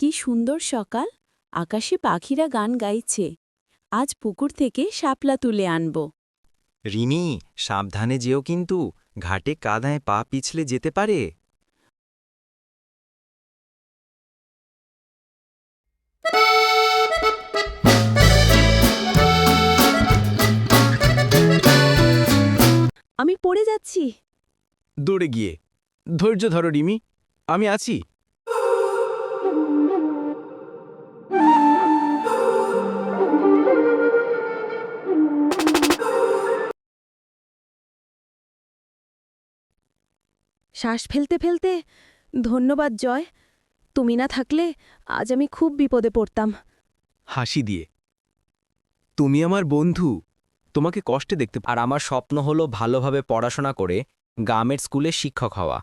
কি সুন্দর সকাল। আকাশে পাখিরা গান গাইছে। আজ পুকুর থেকে শাপলা তুলে আনব। রিমি সাবধানে যেও কিন্তু। ঘাটে কাদায় পা পিছলে যেতে পারে। আমি পড়ে যাচ্ছি। দৌড়ে গিয়ে। ধৈর্য ধরো রিমি। আমি আছি। শ্বাস ফেলতে ফেলতে, ধন্যবাদ জয়, তুমি না থাকলে আজ আমি খুব বিপদে পড়তাম। হাসি দিয়ে, তুমি আমার বন্ধু, তোমাকে কষ্টে দেখতে, আর আমার স্বপ্ন হলো ভালোভাবে পড়াশোনা করে গ্রামের স্কুলে শিক্ষক হওয়া।